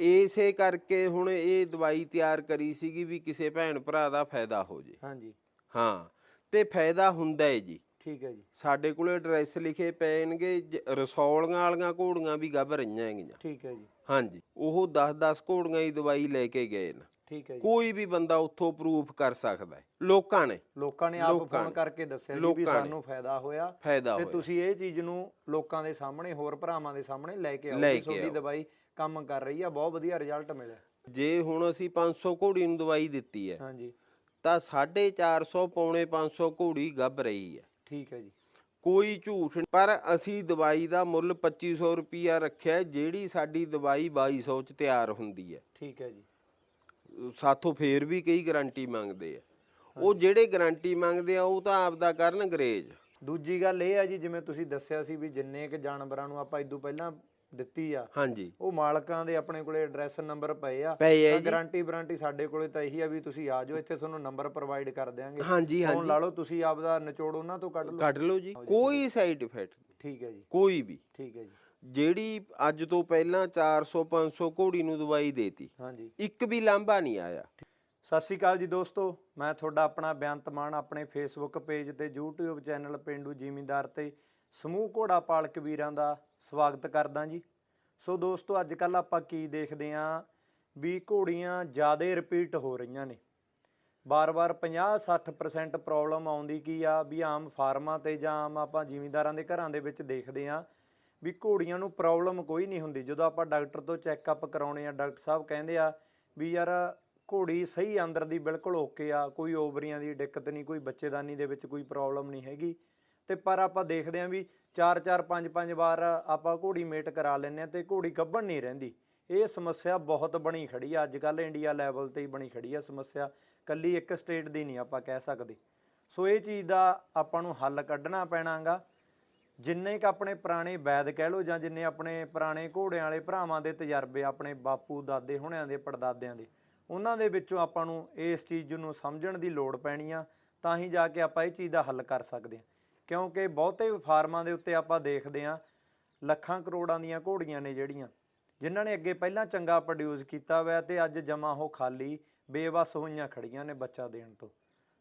ਇਸੇ ਕਰਕੇ ਹੁਣ ਇਹ ਦਵਾਈ ਤਿਆਰ ਕਰੀ ਸੀਗੀ ਵੀ ਕਿਸੇ ਭੈਣ ਭਰਾ ਦਾ ਫਾਇਦਾ ਹੋ ਜੇ। ਹਾਂਜੀ। ਹਾਂ ਤੇ ਫਾਇਦਾ ਹੁੰਦਾ ਹੈ ਜੀ। ਠੀਕ ਹੈ ਜੀ। ਸਾਡੇ ਕੋਲੇ ਐਡਰੈਸ ਲਿਖੇ ਪੈਣਗੇ ਰਸੌਲੀਆਂ ਵਾਲੀਆਂ ਘੋੜੀਆਂ ਵੀ ਗੱਭ ਰਹੀਆਂ ਹੈਗੀਆਂ। ਠੀਕ ਹੈ ਜੀ। ਹਾਂਜੀ ਉਹ 10-10 ਘੋੜੀਆਂ ਦੀ ਦਵਾਈ ਲੈ ਕੇ ਗਏ ਨੇ। ਠੀਕ ਹੈ ਜੀ। ਕੋਈ ਵੀ ਬੰਦਾ ਉੱਥੋਂ ਪ੍ਰੂਫ ਕਰ ਸਕਦਾ ਹੈ ਲੋਕਾਂ ਨੇ। ਲੋਕਾਂ ਨੇ ਆਪ ਫੋਨ। ਕਰਕੇ ਦੱਸਿਆ ਜੀ ਵੀ। ਸਾਨੂੰ ਫਾਇਦਾ ਹੋਇਆ। ਫਾਇਦਾ ਤੇ ਤੁਸੀਂ ਇਹ ਚੀਜ਼ ਨੂੰ ਲੋਕਾਂ ਦੇ ਸਾਹਮਣੇ ਹੋਰ ਭਰਾਵਾਂ ਦੇ ਸਾਹਮਣੇ ਲੈ ਕੇ ਆਓ। ਤੁਹਾਡੀ। ਦਵਾਈ ਕੰਮ ਕਰ ਰਹੀ ਆ ਬਹੁਤ ਵਧੀਆ ਰਿਜ਼ਲਟ ਮਿਲਿਆ। ਜੇ ਹੁਣ ਅਸੀਂ 500 ਘੋੜੀ ਨੂੰ ਦਵਾਈ ਦਿੱਤੀ ਹੈ ਹਾਂਜੀ। ਤਾਂ 450 ਪੌਣੇ 500 ਘੋੜੀ ਗੱਭ ਰਹੀ ਹੈ। ਠੀਕ ਹੈ ਜੀ। ਕੋਈ ਝੂਠ ਨਹੀਂ ਪਰ ਅਸੀਂ ਦਵਾਈ ਦਾ ਮੁੱਲ 2500 ਰੁਪਿਆ ਰੱਖਿਆ ਹੈ, ਜਿਹੜੀ ਸਾਡੀ ਦਵਾਈ 2200 ਚ ਤਿਆਰ ਹੁੰਦੀ ਹੈ। ਠੀਕ ਹੈ ਜੀ। ਸਾਥੋਂ ਫੇਰ ਵੀ ਕਈ ਗਾਰੰਟੀ ਮੰਗਦੇ ਆ। ਉਹ ਜਿਹੜੇ ਗਾਰੰਟੀ ਮੰਗਦੇ ਆ ਉਹ ਤਾਂ ਆਪਦਾ ਕਰਨ ਅੰਗਰੇਜ਼ ਦੂਜੀ ਗੱਲ ਇਹ ਆ ਜੀ ਜਿਵੇਂ ਤੁਸੀਂ ਦੱਸਿਆ ਸੀ ਵੀ ਜਿੰਨੇ ਕ ਜਾਨਵਰਾਂ ਨੂੰ ਆਪਾਂ ਇਦੋਂ ਪਹਿਲਾਂ ਦਿੱਤੀ ਆ। ਹਾਂਜੀ। ਉਹ ਮਾਲਕਾਂ ਦੇ ਆਪਣੇ ਕੋਲੇ ਐਡਰੈਸ ਨੰਬਰ ਪਏ ਆ। ਪਏ ਆ ਜੀ। ਗਾਰੰਟੀ ਵਾਰੰਟੀ ਸਾਡੇ ਕੋਲੇ ਤਾਂ ਇਹੀ ਆ ਵੀ ਤੁਸੀਂ ਆ ਜਾਓ ਇੱਥੇ ਤੁਹਾਨੂੰ ਨੰਬਰ ਪ੍ਰੋਵਾਈਡ ਕਰ ਦਿਆਂਗੇ। ਹਾਂਜੀ ਫੋਨ ਹਾਂਜੀ। ਲਾ ਲਓ ਤੁਸੀਂ ਆਪਦਾ ਨਿਚੋੜ ਉਹਨਾਂ ਤੋਂ ਕੱਢ ਲਓ। ਕੱਢ ਲਓ ਜੀ। ਕੋਈ ਸਾਈਡ ਇਫੈਕਟ ਠੀਕ ਹੈ ਜੀ। ਕੋਈ ਵੀ। ਠੀਕ ਹੈ ਜੀ। ਜਿਹੜੀ ਅੱਜ ਤੋਂ ਪਹਿਲਾਂ 400 500 ਘੋੜੀ ਨੂੰ ਦਵਾਈ ਦੇਤੀ ਹਾਂਜੀ। ਇੱਕ ਵੀ ਲਾਂਭਾ ਨਹੀਂ ਆਇਆ। ਸਤਿ ਸ਼੍ਰੀ ਅਕਾਲ ਜੀ ਦੋਸਤੋ। ਮੈਂ ਤੁਹਾਡਾ ਆਪਣਾ ਬੇਅੰਤ ਮਾਨ ਆਪਣੇ ਫੇਸਬੁੱਕ ਪੇਜ ਤੇ YouTube ਚੈਨਲ ਪਿੰਡੂ ਜ਼ਿਮੀਂਦਾਰ ਤੇ ਸਮੂਹ ਘੋੜਾ ਪਾਲਕ ਵੀਰਾਂ ਦਾ ਸਵਾਗਤ ਕਰਦਾ ਜੀ। ਸੋ ਦੋਸਤੋ ਅੱਜ ਕੱਲ ਆਪਾਂ ਕੀ ਦੇਖਦੇ ਆਂ ਵੀ ਘੋੜੀਆਂ ਜ਼ਿਆਦਾ ਰਿਪੀਟ ਹੋ ਰਹੀਆਂ ਨੇ। ਬਾਰ-ਬਾਰ 50-60% ਪ੍ਰੋਬਲਮ ਆਉਂਦੀ ਕੀ ਆ ਵੀ ਆਮ ਫਾਰਮਾਂ ਤੇ ਜਾਂ ਆਮ ਆਪਾਂ ਜ਼ਿਮੀਂਦਾਰਾਂ ਦੇ ਘਰਾਂ ਦੇ ਵਿੱਚ ਦੇਖਦੇ ਆਂ ਵੀ ਘੋੜੀਆਂ ਨੂੰ ਪ੍ਰੋਬਲਮ ਕੋਈ ਨਹੀਂ ਹੁੰਦੀ। ਜਦੋਂ ਆਪਾਂ ਡਾਕਟਰ ਤੋਂ ਚੈੱਕਅਪ ਕਰਾਉਣੇ ਆ, ਡਾਕਟਰ ਸਾਹਿਬ ਕਹਿੰਦੇ ਆ ਵੀ ਯਾਰ ਘੋੜੀ ਸਹੀ ਅੰਦਰ ਦੀ ਬਿਲਕੁਲ ਓਕੇ ਆ, ਕੋਈ ਓਵਰੀਆਂ ਦੀ ਦਿੱਕਤ ਨਹੀਂ, ਕੋਈ ਬੱਚੇਦਾਨੀ ਦੇ ਵਿੱਚ ਕੋਈ ਪ੍ਰੋਬਲਮ ਨਹੀਂ ਹੈਗੀ। ਤੇ ਪਰ ਆਪਾਂ ਦੇਖਦੇ ਆਂ ਵੀ 4-4 5-5 ਵਾਰ ਆਪਾਂ ਘੋੜੀ ਮੇਟ ਕਰਾ ਲੈਂਦੇ ਆ ਤੇ ਘੋੜੀ ਗੱਭਣ ਨਹੀਂ ਰਹਿੰਦੀ। ਇਹ ਸਮੱਸਿਆ ਬਹੁਤ ਬਣੀ ਖੜੀ ਆ। ਅੱਜ ਕੱਲ ਇੰਡੀਆ ਲੈਵਲ ਤੇ ਹੀ ਬਣੀ ਖੜੀ ਆ ਸਮੱਸਿਆ। ਕੱਲੀ ਇੱਕ ਸਟੇਟ ਦੀ ਨਹੀਂ ਆਪਾਂ ਕਹਿ ਸਕਦੇ। ਸੋ ਇਹ ਚੀਜ਼ ਦਾ ਆਪਾਂ ਨੂੰ ਹੱਲ ਕੱਢਣਾ ਪੈਣਾਗਾ। ਜਿੰਨੇ ਕ ਆਪਣੇ ਪੁਰਾਣੇ ਵੈਦ ਕਹਿ ਲਓ ਜਾਂ ਜਿੰਨੇ ਆਪਣੇ ਪੁਰਾਣੇ ਘੋੜਿਆਂ ਵਾਲੇ ਭਰਾਵਾਂ ਦੇ ਤਜਰਬੇ, ਆਪਣੇ ਬਾਪੂ, ਦਾਦੇ ਹੁਣਿਆਂ ਦੇ, ਪੜਦਾਦਿਆਂ ਦੇ, ਉਹਨਾਂ ਦੇ ਵਿੱਚੋਂ ਆਪਾਂ ਨੂੰ ਇਸ ਚੀਜ਼ ਨੂੰ ਸਮਝਣ ਦੀ ਲੋੜ ਪੈਣੀ ਆ। ਤਾਂ ਹੀ ਜਾ ਕੇ ਆਪਾਂ ਇਹ ਚੀਜ਼ ਦਾ ਹੱਲ ਕਰ ਸਕਦੇ ਹਾਂ। ਕਿਉਂਕਿ ਬਹੁਤੇ ਫਾਰਮਾਂ ਦੇ ਉੱਤੇ ਆਪਾਂ ਦੇਖਦੇ ਹਾਂ, ਲੱਖਾਂ ਕਰੋੜਾਂ ਦੀਆਂ ਘੋੜੀਆਂ ਨੇ ਜਿਹੜੀਆਂ, ਜਿਨ੍ਹਾਂ ਨੇ ਅੱਗੇ ਪਹਿਲਾਂ ਚੰਗਾ ਪ੍ਰੋਡਿਊਸ ਕੀਤਾ ਹੋਇਆ ਤੇ ਅੱਜ ਜਮਾ ਉਹ ਖਾਲੀ, ਬੇਵਸ ਹੋਈਆਂ ਖੜੀਆਂ ਨੇ ਬੱਚਾ ਦੇਣ ਤੋਂ।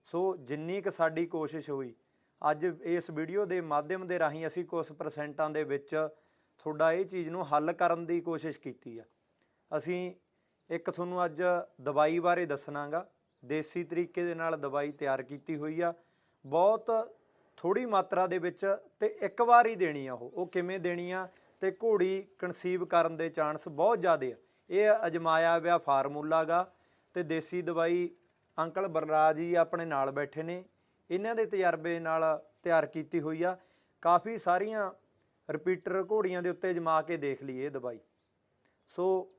ਸੋ ਜਿੰਨੀ ਕੁ ਸਾਡੀ ਕੋਸ਼ਿਸ਼ ਹੋਈ, ਅੱਜ ਇਸ ਵੀਡੀਓ ਦੇ ਮਾਧਿਅਮ ਦੇ ਰਾਹੀਂ ਅਸੀਂ ਕੁਝ ਪਰਸੈਂਟਾਂ ਦੇ ਵਿੱਚ ਤੁਹਾਡਾ ਇਹ ਚੀਜ਼ ਨੂੰ ਹੱਲ ਕਰਨ ਦੀ ਕੋਸ਼ਿਸ਼ ਕੀਤੀ ਆ। ਅਸੀਂ ਇੱਕ ਤੁਹਾਨੂੰ ਅੱਜ ਦਵਾਈ ਬਾਰੇ ਦੱਸਣਾਗਾ, ਦੇਸੀ ਤਰੀਕੇ ਦੇ ਨਾਲ ਦਵਾਈ ਤਿਆਰ ਕੀਤੀ ਹੋਈ ਆ। ਬਹੁਤ ਥੋੜੀ ਮਾਤਰਾ ਦੇ ਵਿੱਚ ਤੇ ਇੱਕ ਵਾਰ ਹੀ ਦੇਣੀ ਆ ਉਹ। ਉਹ ਕਿਵੇਂ ਦੇਣੀ ਆ ਤੇ ਘੋੜੀ ਕਨਸੀਵ ਕਰਨ ਦੇ ਚਾਂਸ ਬਹੁਤ ਜ਼ਿਆਦੇ ਆ। ਇਹ ਅਜਮਾਇਆ ਹੋਇਆ ਫਾਰਮੂਲਾ ਗਾ ਤੇ ਦੇਸੀ ਦਵਾਈ ਅੰਕਲ ਬਲਰਾਜ ਜੀ ਆਪਣੇ ਨਾਲ ਬੈਠੇ ਨੇ। ਇਹਨਾਂ ਦੇ ਤਜਰਬੇ ਨਾਲ ਤਿਆਰ ਕੀਤੀ ਹੋਈ ਆ। ਕਾਫੀ ਸਾਰੀਆਂ ਰਿਪੀਟਰ ਘੋੜੀਆਂ ਦੇ ਉੱਤੇ ਜਮਾ ਕੇ ਦੇਖ ਲਈ ਇਹ ਦਵਾਈ। ਸੋ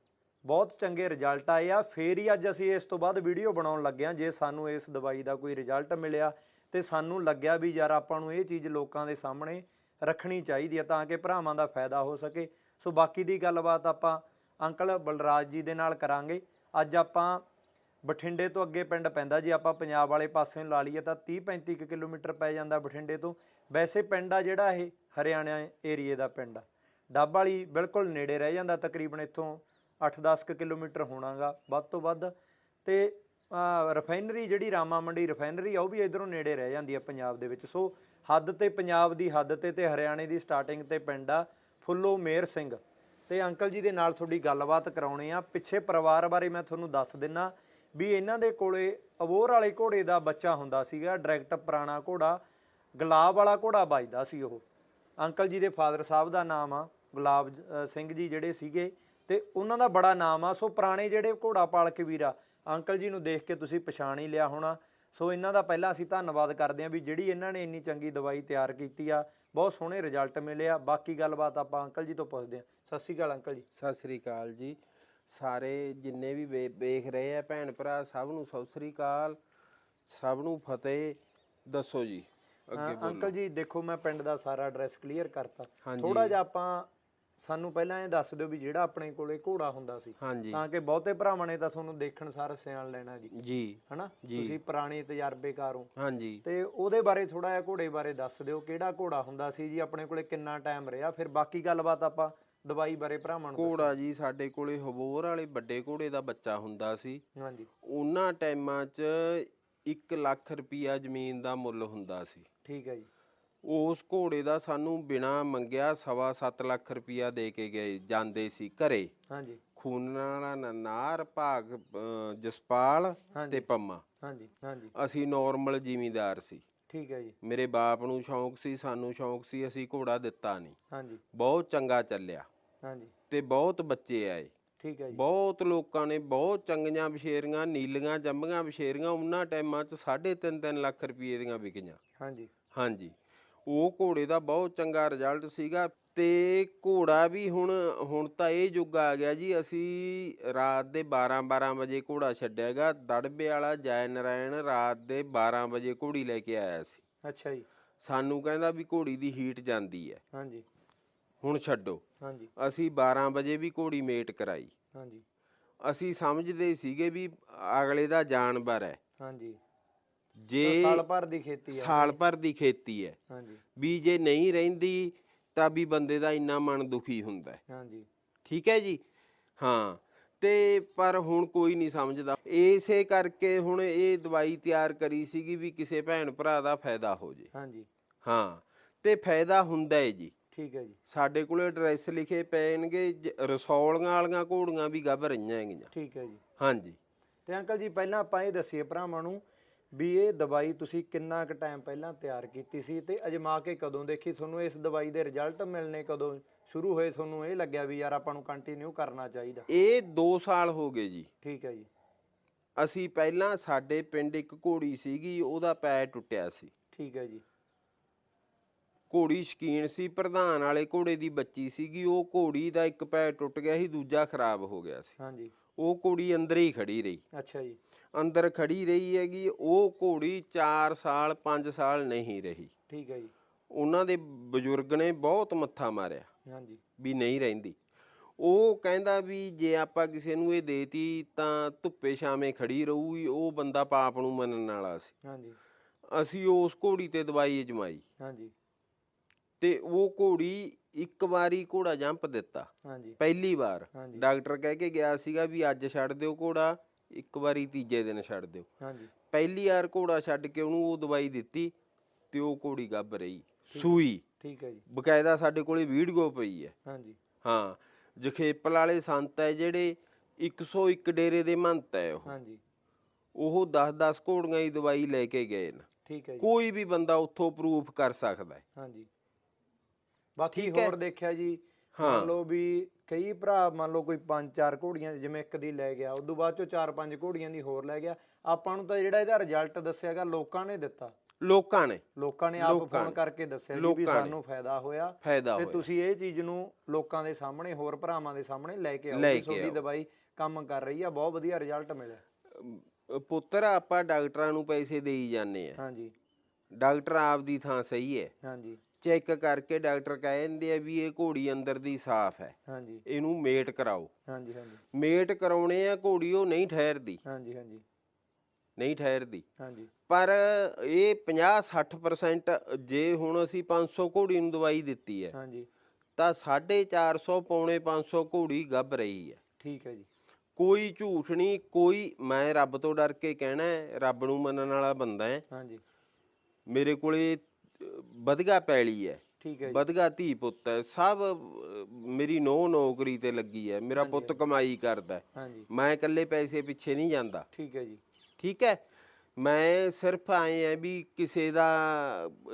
ਬਹੁਤ ਚੰਗੇ ਰਿਜ਼ਲਟ ਆਏ ਆ। ਫੇਰ ਹੀ ਅੱਜ ਅਸੀਂ ਇਸ ਤੋਂ ਬਾਅਦ ਵੀਡੀਓ ਬਣਾਉਣ ਲੱਗੇ ਆ। ਜੇ ਸਾਨੂੰ ਇਸ ਦਵਾਈ ਦਾ ਕੋਈ ਰਿਜ਼ਲਟ ਮਿਲਿਆ ਤੇ ਸਾਨੂੰ ਲੱਗਿਆ ਵੀ ਯਾਰ ਆਪਾਂ ਨੂੰ ਇਹ ਚੀਜ਼ ਲੋਕਾਂ ਦੇ ਸਾਹਮਣੇ ਰੱਖਣੀ ਚਾਹੀਦੀ ਹੈ ਤਾਂ ਕਿ ਭਰਾਵਾਂ ਦਾ ਫਾਇਦਾ ਹੋ ਸਕੇ। ਸੋ ਬਾਕੀ ਦੀ ਗੱਲਬਾਤ ਆਪਾਂ ਅੰਕਲ ਬਲਰਾਜ ਜੀ ਦੇ ਨਾਲ ਕਰਾਂਗੇ। ਅੱਜ ਆਪਾਂ ਬਠਿੰਡੇ ਤੋਂ ਅੱਗੇ ਪਿੰਡ ਪੈਂਦਾ ਜੀ, ਆਪਾਂ ਪੰਜਾਬ ਵਾਲੇ ਪਾਸੇ ਨੂੰ ਲਾ ਲਈਏ ਤਾਂ 30 35 ਕੁ ਕਿਲੋਮੀਟਰ ਪੈ ਜਾਂਦਾ ਬਠਿੰਡੇ ਤੋਂ। ਵੈਸੇ ਪਿੰਡ ਆ ਜਿਹੜਾ ਇਹ ਹਰਿਆਣਾ ਏਰੀਏ ਦਾ ਪਿੰਡ ਆ। ਡੱਬ ਵਾਲੀ ਬਿਲਕੁਲ ਨੇੜੇ ਰਹਿ ਜਾਂਦਾ, ਤਕਰੀਬਨ ਇੱਥੋਂ 8-10 ਕੁ ਕਿਲੋਮੀਟਰ ਹੋਣਾਗਾ ਵੱਧ ਤੋਂ ਵੱਧ। ਤੇ ਰਿਫਾਈਨਰੀ ਜਿਹੜੀ ਰਾਮਾ ਮੰਡੀ ਰਿਫਾਈਨਰੀ ਆ, ਉਹ ਵੀ ਇਧਰੋਂ ਨੇੜੇ ਰਹਿ ਜਾਂਦੀ ਆ ਪੰਜਾਬ ਦੇ ਵਿੱਚ। ਸੋ ਹੱਦ ਤੇ ਪੰਜਾਬ ਦੀ ਹੱਦ ਤੇ ਤੇ ਹਰਿਆਣੇ ਦੀ ਸਟਾਰਟਿੰਗ ਤੇ ਪਿੰਡ ਆ ਫੁੱਲੋ ਮੇਰ ਸਿੰਘ। ਤੇ ਅੰਕਲ ਜੀ ਦੇ ਨਾਲ ਤੁਹਾਡੀ ਗੱਲਬਾਤ ਕਰਾਉਣੇ ਆ। ਪਿੱਛੇ ਪਰਿਵਾਰ ਬਾਰੇ ਮੈਂ ਤੁਹਾਨੂੰ ਦੱਸ ਦਿੰਨਾ ਵੀ ਇਹਨਾਂ ਦੇ ਕੋਲੇ ਅਬੋਰ ਵਾਲੇ ਘੋੜੇ ਦਾ ਬੱਚਾ ਹੁੰਦਾ ਸੀਗਾ ਡਾਇਰੈਕਟ ਪੁਰਾਣਾ ਘੋੜਾ, ਗੁਲਾਬ ਵਾਲਾ ਘੋੜਾ ਵੱਜਦਾ ਸੀ ਉਹ। ਅੰਕਲ ਜੀ ਦੇ ਫਾਦਰ ਸਾਹਿਬ ਦਾ ਨਾਮ ਆ, ਗੁਲਾਬ ਸਿੰਘ ਜੀ ਜਿਹੜੇ ਸੀਗੇ ਤੇ ਉਹਨਾਂ ਦਾ ਬੜਾ ਨਾਮ ਆ। ਸੋ ਪੁਰਾਣੇ ਜਿਹੜੇ ਘੋੜਾ ਪਾਲਕ ਵੀਰ ਆ ਅੰਕਲ ਜੀ ਨੂੰ ਦੇਖ ਕੇ ਤੁਸੀਂ ਪਛਾਣ ਹੀ ਲਿਆ ਹੋਣਾ। ਸੋ ਇਹਨਾਂ ਦਾ ਪਹਿਲਾਂ ਅਸੀਂ ਧੰਨਵਾਦ ਕਰਦੇ ਹਾਂ ਵੀ ਜਿਹੜੀ ਇਹਨਾਂ ਨੇ ਇੰਨੀ ਚੰਗੀ ਦਵਾਈ ਤਿਆਰ ਕੀਤੀ ਆ ਬਹੁਤ ਸੋਹਣੇ ਰਿਜ਼ਲਟ ਮਿਲੇ ਆ। ਬਾਕੀ ਗੱਲਬਾਤ ਆਪਾਂ ਅੰਕਲ ਜੀ ਤੋਂ ਪੁੱਛਦੇ ਹਾਂ। ਸਤਿ ਸ਼੍ਰੀ ਅਕਾਲ ਅੰਕਲ ਜੀ। ਸਤਿ ਸ੍ਰੀ ਅਕਾਲ ਜੀ। ਸਾਰੇ ਜਿੰਨੇ ਵੀ ਵੇਖ ਰਹੇ ਆ ਭੈਣ ਭਰਾ ਸਭ ਨੂੰ ਸਤਿ ਸ੍ਰੀ ਅਕਾਲ। ਸਭ ਨੂੰ ਫਤਿਹ। ਦੱਸੋ ਜੀ ਅੱਗੇ ਹਾਂ, ਬੋਲੋ। ਅੰਕਲ ਜੀ ਦੇਖੋ ਮੈਂ ਪਿੰਡ ਦਾ ਸਾਰਾ ਐਡਰੈਸ ਕਲੀਅਰ ਕਰਤਾ। ਥੋੜਾ ਜਿਹਾ ਆਪਾਂ ਸਾਨੂੰ ਪਹਿਲਾਂ ਇਹ ਦੱਸ ਦਿਓ ਵੀ ਜਿਹੜਾ ਆਪਣੇ ਕੋਲੇ ਘੋੜਾ ਹੁੰਦਾ ਸੀ ਹਾਂਜੀ। ਤਾਂ ਕਿ ਬਹੁਤੇ ਭਰਾਵਾਂ ਨੇ ਤਾਂ ਤੁਹਾਨੂੰ ਦੇਖਣ ਸਾਰ ਸਿਆਣ ਲੈਣਾ ਜੀ। ਜੀ। ਹਨਾ। ਤੁਸੀਂ ਪੁਰਾਣੇ ਤਜਰਬੇਕਾਰ। ਹੋ ਹਾਂਜੀ। ਤੇ ਉਹਦੇ ਬਾਰੇ ਥੋੜਾ ਜਿਹਾ ਘੋੜੇ ਬਾਰੇ ਦੱਸ ਦਿਓ ਕਿਹੜਾ ਘੋੜਾ ਹੁੰਦਾ ਸੀ ਜੀ ਆਪਣੇ ਕੋਲੇ ਕਿੰਨਾ ਟਾਈਮ ਰਿਹਾ? ਫਿਰ ਬਾਕੀ ਗੱਲਬਾਤ ਆਪਾਂ ਦਵਾਈ ਬਾਰੇ ਭਰਾਵਾਂ ਨੂੰ ਘੋੜਾ ਜੀ ਸਾਡੇ ਕੋਲੇ ਹਬੋਰ ਵਾਲੇ ਵੱਡੇ ਘੋੜੇ ਦਾ ਬੱਚਾ ਹੁੰਦਾ ਸੀ। ਹਾਂਜੀ। ਉਹਨਾਂ ਟਾਈਮਾਂ 'ਚ 1 ਲੱਖ ਰੁਪਈਆ ਜ਼ਮੀਨ ਦਾ ਮੁੱਲ ਹੁੰਦਾ ਸੀ। ਠੀਕ ਹੈ ਜੀ। ਉਸ ਘੋੜੇ ਦਾ ਸਾਨੂੰ ਬਿਨਾ ਮੰਗਿਆ ਸਵਾ ਸੱਤ ਲੱਖ ਰੁਪਈਆ ਦੇ ਕੇ ਗਏ ਜਾਂਦੇ ਸੀ ਘਰੇ। ਹਾਂਜੀ। ਖੂਨਾਂ ਵਾਲਾ ਨਨਾਰ ਭਾਗ ਜਸਪਾਲ ਹਾਂਜੀ। ਤੇ ਪੰਮਾ। ਹਾਂਜੀ ਹਾਂਜੀ। ਅਸੀਂ ਨਾਰਮਲ ਜ਼ਿਮੀਂਦਾਰ ਸੀ। ਠੀਕ ਹੈ ਜੀ। ਮੇਰੇ ਬਾਪ ਨੂੰ ਸ਼ੌਂਕ ਸੀ ਸਾਨੂੰ ਸ਼ੌਂਕ ਸੀ ਅਸੀਂ ਘੋੜਾ ਦਿੱਤਾ ਨਹੀਂ। ਹਾਂਜੀ। ਬਹੁਤ ਚੰਗਾ ਚੱਲਿਆ। ਹਾਂਜੀ। ਤੇ ਬਹੁਤ ਬੱਚੇ ਆਏ। ਠੀਕ ਹੈ ਜੀ। ਬਹੁਤ ਲੋਕਾਂ ਨੇ ਬਹੁਤ ਚੰਗੀਆਂ ਬਸ਼ੇਰੀਆਂ ਨੀਲੀਆਂ ਜੰਮੀਆਂ ਬਸ਼ੇਰੀਆਂ ਉਹਨਾਂ ਟਾਈਮਾਂ 'ਚ 3.5 ਲੱਖ ਰੁਪਏ ਦੀਆਂ ਵਿਕੀਆਂ। ਹਾਂਜੀ। ਹਾਂਜੀ। ਉਹ ਘੋੜੇ ਦਾ ਬਹੁਤ ਚੰਗਾ ਰਿਜ਼ਲਟ ਸੀਗਾ ਤੇ ਘੋੜਾ ਵੀ ਹੁਣ ਹੁਣ ਤਾਂ ਇਹ ਯੁੱਗ ਆ ਗਿਆ ਜੀ ਅਸੀਂ ਰਾਤ ਦੇ 12 12 ਵਜੇ ਘੋੜਾ ਛੱਡਿਆਗਾ ਦੜਬੇ ਵਾਲਾ ਜੈ ਨਰਾਇਣ ਰਾਤ ਦੇ 12 ਵਜੇ ਘੋੜੀ ਲੈ ਕੇ ਆਇਆ ਸੀ। ਅੱਛਾ ਜੀ। ਸਾਨੂੰ ਕਹਿੰਦਾ ਵੀ ਘੋੜੀ ਦੀ ਹੀਟ ਜਾਂਦੀ ਹੈ। ਹਾਂਜੀ। ਹੁਣ ਛੱਡੋ। ਹਾਂਜੀ। ਅਸੀਂ 12 ਵਜੇ ਵੀ ਘੋੜੀ ਮੇਟ ਕਰਾਈ। ਹਾਂਜੀ। ਅਸੀਂ ਸਮਝਦੇ ਸੀਗੇ ਵੀ ਅਗਲੇ ਦਾ ਜਾਨਵਰ ਹੈ। ਹਾਂਜੀ। ਜੇ ਸਾਲ ਭਰ ਦੀ ਖੇਤੀ ਆ ਸਾਲ ਭਰ ਦੀ ਖੇਤੀ ਹੈ। ਹਾਂਜੀ। ਵੀ ਜੇ ਨਹੀਂ ਰਹਿੰਦੀ ਤਾਂ ਵੀ ਬੰਦੇ ਦਾ ਇੰਨਾ ਮਨ ਦੁਖੀ ਹੁੰਦਾ ਹੈ। ਹਾਂਜੀ। ਠੀਕ ਹੈ ਜੀ? ਹਾਂ। ਤੇ ਪਰ ਹੁਣ ਕੋਈ ਨਹੀਂ ਸਮਝਦਾ। ਇਸੇ ਕਰਕੇ ਹੁਣ ਇਹ ਦਵਾਈ ਤਿਆਰ ਕਰੀ ਸੀਗੀ ਵੀ ਕਿਸੇ ਭੈਣ ਭਰਾ ਦਾ ਫਾਇਦਾ ਹੋ ਜੇ। ਹਾਂਜੀ। ਹਾਂ। ਤੇ ਫਾਇਦਾ ਹੁੰਦਾ ਹੈ ਜੀ। ਠੀਕ ਹੈ ਜੀ। ਸਾਡੇ ਕੋਲੇ ਐਡਰੈਸ ਲਿਖੇ ਪੈਣਗੇ। ਰਸੌਲੀਆਂ ਵਾਲੀਆਂ ਘੋੜੀਆਂ ਵੀ ਗੱਭ ਰਹੀਆਂ ਹੈਗੀਆਂ। ਠੀਕ ਹੈ ਜੀ। ਹਾਂਜੀ। ਤੇ ਅੰਕਲ ਜੀ ਪਹਿਲਾਂ ਆਪਾਂ ਇਹ ਦੱਸੀਏ ਭਰਾਵਾਂ ਨੂੰ ਵੀ ਇਹ ਦਵਾਈ ਤੁਸੀਂ ਕਿੰਨਾ ਕੁ ਟਾਈਮ ਪਹਿਲਾਂ ਤਿਆਰ ਕੀਤੀ ਸੀ ਤੇ ਅਜਮਾ ਕੇ ਕਦੋਂ ਦੇਖੀ? ਤੁਹਾਨੂੰ ਇਸ ਦਵਾਈ ਦੇ ਰਿਜ਼ਲਟ ਮਿਲਣੇ ਕਦੋਂ? ਸ਼ੁਰੂ ਹੋਏ ਤੁਹਾਨੂੰ ਇਹ ਲੱਗਿਆ ਵੀ ਯਾਰ ਆਪਾਂ ਨੂੰ ਕੰਟੀਨਿਊ ਕਰਨਾ ਚਾਹੀਦਾ। ਇਹ 2 ਸਾਲ ਹੋ ਗਏ ਜੀ। ਠੀਕ ਹੈ ਜੀ। ਅਸੀਂ ਪਹਿਲਾਂ ਸਾਡੇ ਪਿੰਡ ਇੱਕ ਘੋੜੀ ਸੀਗੀ ਉਹਦਾ ਪੈਰ ਟੁੱਟਿਆ ਸੀ। ਠੀਕ ਹੈ ਜੀ। ਘੋੜੀ ਸ਼ਕੀਨ ਸੀ ਪ੍ਰਧਾਨ ਵਾਲੇ ਘੋੜੇ ਦੀ ਬੱਚੀ ਸੀਗੀ ਉਹ ਘੋੜੀ ਦਾ ਇੱਕ ਪੈਰ ਟੁੱਟ ਗਿਆ ਸੀ ਦੂਜਾ ਖਰਾਬ ਹੋ ਗਿਆ ਸੀ। ਹਾਂਜੀ। ਉਹ ਘੋੜੀ ਅੰਦਰ ਹੀ ਖੜੀ ਰਹੀ। ਅੱਛਾ ਜੀ। ਅੰਦਰ ਖੜੀ ਰਹੀ ਹੈਗੀ ਉਹ ਘੋੜੀ 4 ਸਾਲ 5 ਸਾਲ ਨਹੀਂ ਰਹੀ। ਠੀਕ ਹੈ ਜੀ। ਉਹਨਾਂ ਦੇ ਬਜ਼ੁਰਗ ਨੇ ਬਹੁਤ ਮੱਥਾ ਮਾਰਿਆ ਹਾਂਜੀ। ਵੀ ਨਹੀਂ ਰਹਿੰਦੀ। ਉਹ ਕਹਿੰਦਾ ਵੀ ਜੇ ਆਪਾਂ ਕਿਸੇ ਨੂੰ ਇਹ ਦੇਤੀ ਤਾਂ ਧੁੱਪੇ ਛਾਵੇਂ ਖੜੀ ਰਹੂਗੀ ਉਹ ਬੰਦਾ ਪਾਪ ਨੂੰ ਮੰਨਣ ਵਾਲਾ ਸੀ। ਹਾਂਜੀ। ਅਸੀਂ ਉਸ ਘੋੜੀ ਤੇ ਦਵਾਈ ਅਜਮਾਈ ਹਾਂਜੀ। ਤੇ ਉਹ ਘੋੜੀ ਇੱਕ ਵਾਰੀ ਘੋੜਾ ਜੰਪ ਦਿੱਤਾ। ਹਾਂਜੀ। ਪਹਿਲੀ ਵਾਰ। ਡਾਕਟਰ ਕਹਿ ਕੇ ਗਿਆ ਸੀਗਾ ਵੀ ਅੱਜ ਛੱਡ ਦਿਓ ਘੋੜਾ ਇੱਕ ਵਾਰੀ ਤੀਜੇ ਦਿਨ ਛੱਡ ਦਿਓ। ਹਾਂਜੀ। ਪਹਿਲੀ ਵਾਰ ਘੋੜਾ ਛੱਡ ਕੇ ਉਹਨੂੰ ਉਹ ਦਵਾਈ ਦਿੱਤੀ ਤੇ ਉਹ ਘੋੜੀ ਗੱਭ ਰਹੀ ਸੂਈ। ਠੀਕ ਹੈ ਜੀ। ਬਕਾਇਦਾ ਸਾਡੇ ਕੋਲੇ ਵੀਡੀਓ ਪਈ ਹੈ। ਹਾਂਜੀ। ਹਾਂ ਜਖੇਪਲ ਵਾਲੇ ਸੰਤ ਹੈ ਜਿਹੜੇ 101 ਡੇਰੇ ਦੇ ਮੰਤ ਹੈ ਉਹ। ਹਾਂਜੀ। ਉਹ 10-10 ਘੋੜੀਆਂ ਦੀ ਦਵਾਈ ਲੈ ਕੇ ਗਏ ਨੇ। ਠੀਕ ਹੈ ਜੀ। ਕੋਈ ਵੀ ਬੰਦਾ ਉੱਥੋਂ ਪ੍ਰੂਫ ਕਰ ਸਕਦਾ ਹੈ। ਹਾਂਜੀ। ਬਾਕੀ। ਹੋਰ ਦੇਖਿਆ ਜੀ ਹਾਂ। ਮੰਨ ਲਓ ਵੀ ਕਈ ਭਰਾ ਮੰਨ ਲਓ ਕੋਈ ਪੰਜ ਚਾਰ ਘੋੜੀਆਂ ਜਿਵੇਂ ਇੱਕ ਦੀ ਲੈ ਗਿਆ ਉਦੋਂ ਬਾਅਦ ਚੋਂ ਚਾਰ ਪੰਜ ਘੋੜੀਆਂ ਦੀ ਹੋਰ ਲੈ ਗਿਆ ਆਪਾਂ ਨੂੰ ਤਾਂ ਜਿਹੜਾ ਇਹਦਾ ਰਿਜ਼ਲਟ ਦੱਸਿਆਗਾ ਲੋਕਾਂ ਨੇ ਦਿੱਤਾ ਲੋਕਾਂ ਨੇ ਲੋਕਾਂ ਨੇ ਆਪ ਫੋਨ। ਕਰਕੇ ਦੱਸਿਆ ਜੀ ਵੀ। ਸਾਨੂੰ ਫਾਇਦਾ ਹੋਇਆ ਫਾਇਦਾ ਤੇ ਤੁਸੀਂ ਇਹ ਚੀਜ਼ ਨੂੰ ਲੋਕਾਂ ਦੇ ਸਾਹਮਣੇ ਹੋਰ ਭਰਾਵਾਂ ਦੇ ਸਾਹਮਣੇ ਲੈ ਕੇ ਆਓ ਕਿ ਤੁਹਾਡੀ। ਦਵਾਈ ਕੰਮ ਕਰ ਰਹੀ ਆ ਬਹੁਤ ਵਧੀਆ ਰਿਜ਼ਲਟ ਮਿਲਿਆ ਪੁੱਤਰ ਆਪਾਂ ਡਾਕਟਰਾਂ ਨੂੰ ਪੈਸੇ ਦੇਈ ਜਾਂਦੇ ਆ ਹਾਂਜੀ ਡਾਕਟਰ ਆਪਦੀ ਥਾਂ ਸਹੀ ਹੈ ਹਾਂਜੀ ਚੈੱਕ ਕਰਕੇ ਡਾਕਟਰ ਕਹਿੰਦੇ ਆ ਵੀ ਇਹ ਘੋੜੀ ਅੰਦਰ ਦੀ ਸਾਫ਼ ਹੈ। ਹਾਂਜੀ। ਇਹਨੂੰ ਮੇਟ ਕਰਾਓ। ਹਾਂਜੀ ਹਾਂਜੀ। ਮੇਟ ਕਰਾਉਣੇ ਆ ਘੋੜੀ ਉਹ ਨਹੀਂ ਠਹਿਰਦੀ। ਹਾਂਜੀ ਹਾਂਜੀ। ਨਹੀਂ ਠਹਿਰਦੀ। ਹਾਂਜੀ। ਪਰ ਇਹ 50-60% ਜੇ ਹੁਣ ਅਸੀਂ 500 ਘੋੜੀ ਨੂੰ ਦਵਾਈ ਦਿੱਤੀ ਹੈ ਹਾਂਜੀ। ਤਾਂ 450 ਪੌਣੇ 500 ਘੋੜੀ ਗੱਭ ਰਹੀ ਹੈ। ਠੀਕ ਹੈ ਜੀ। ਕੋਈ ਝੂਠ ਨਹੀਂ ਕੋਈ ਮੈਂ ਰੱਬ ਤੋਂ ਡਰ ਕੇ ਕਹਿਣਾ ਰੱਬ ਨੂੰ ਮੰਨਣ ਵਾਲਾ ਬੰਦਾ ਹੈ। ਹਾਂਜੀ। ਮੇਰੇ ਕੋਲੇ ਵਧੀਆ ਪੈਲੀ ਹੈ ਠੀਕ ਹੈ ਵਧਗਾ ਧੀ ਪੁੱਤ ਹੈ ਸਭ ਮੇਰੀ ਨੋ ਨੌਕਰੀ ਤੇ ਲੱਗੀ ਹੈ ਮੇਰਾ ਪੁੱਤ ਕਮਾਈ ਕਰਦਾ ਹੈ। ਹਾਂਜੀ। ਮੈਂ ਇਕੱਲੇ ਪੈਸੇ ਪਿੱਛੇ ਨਹੀਂ ਜਾਂਦਾ। ਠੀਕ ਹੈ ਜੀ। ਠੀਕ ਹੈ? ਮੈਂ ਸਿਰਫ ਆਏ ਆ ਵੀ ਕਿਸੇ ਦਾ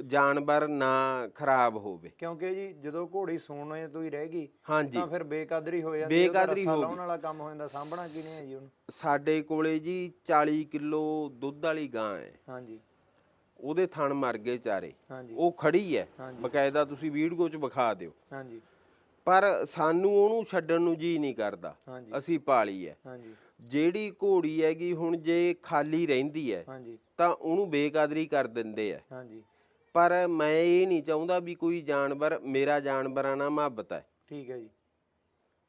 ਜਾਨਵਰ ਨਾ ਖਰਾਬ ਹੋਵੇ। ਕਿਉਂਕਿ ਜੀ ਜਦੋਂ ਘੋੜੀ ਸੂਣੇ ਤੋਂ ਹੀ ਰਹਿ ਗਈ ਤਾਂ ਫਿਰ ਬੇਕਦਰੀ ਹੋ ਜਾਂਦੀ ਬੇਕਦਰੀ ਹੋ ਲਾਉਣ। ਵਾਲਾ ਕੰਮ ਹੋ ਜਾਂਦਾ ਸਾਂਭਣਾ ਕਿਨੇ ਹੈ ਜੀ ਉਹਨੂੰ? ਸਾਡੇ ਕੋਲੇ ਜੀ 40 ਕਿਲੋ ਦੁੱਧ ਵਾਲੀ ਗਾਂ ਹੈ। ਹਾਂਜੀ। ਉਹਦੇ ਥਣ ਮਰ ਗਏ ਚਾਰੇ। ਉਹ ਖੜੀ ਹੈ। ਬਕਾਇਦਾ ਤੁਸੀਂ ਵੀਡੀਓ 'ਚ ਵਿਖਾ ਦਿਓ। ਹਾਂਜੀ। ਪਰ ਸਾਨੂੰ ਉਹਨੂੰ ਛੱਡਣ ਨੂੰ ਜੀ ਨਹੀਂ ਕਰਦਾ। ਅਸੀਂ ਪਾਲੀ ਹੈ ਜਿਹੜੀ ਘੋੜੀ ਹੈਗੀ ਹੁਣ ਜੇ ਖਾਲੀ ਰਹਿੰਦੀ ਹੈ ਤਾਂ ਉਹਨੂੰ ਬੇਕਦਰੀ ਕਰ ਦਿੰਦੇ ਆ ਹਾਂਜੀ। ਪਰ ਮੈਂ ਇਹ ਨਹੀਂ ਚਾਹੁੰਦਾ ਵੀ ਕੋਈ ਜਾਨਵਰ ਮੇਰਾ ਜਾਨਵਰਾਂ ਨਾਲ ਮੁਹੱਬਤ ਹੈ ਠੀਕ ਹੈ ਜੀ।